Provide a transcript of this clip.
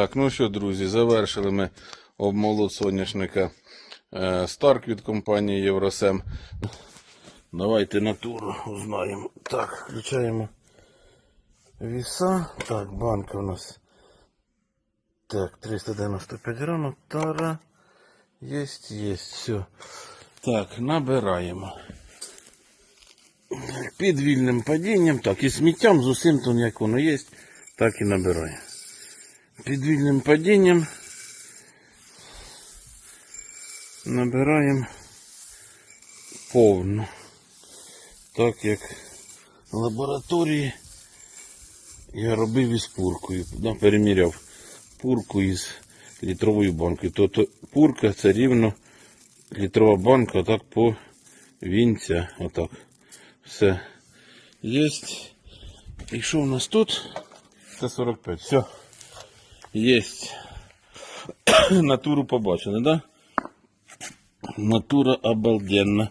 Так, ну що, друзі, завершили ми обмолот соняшника е, Старк від компанії Євросем. Давайте натуру узнаємо. Так, включаємо віса. Так, банка у нас. Так, 395 грамм. Тара. Есть, есть, все. Так, набираємо. Під вільним падінням, так, і сміттям з усім там, як воно є, так і набираємо. Під вільним падінням набираємо повну. Так як в лабораторії я робив із пуркою. Да, переміряв пурку із літровою банкою. Тобто пурка це рівно літрова банка, отак по вінця. Отак. Все. Єсть. І що у нас тут? Це 45. Все. Єсть. Натуру побачили, да? Натура обалденна.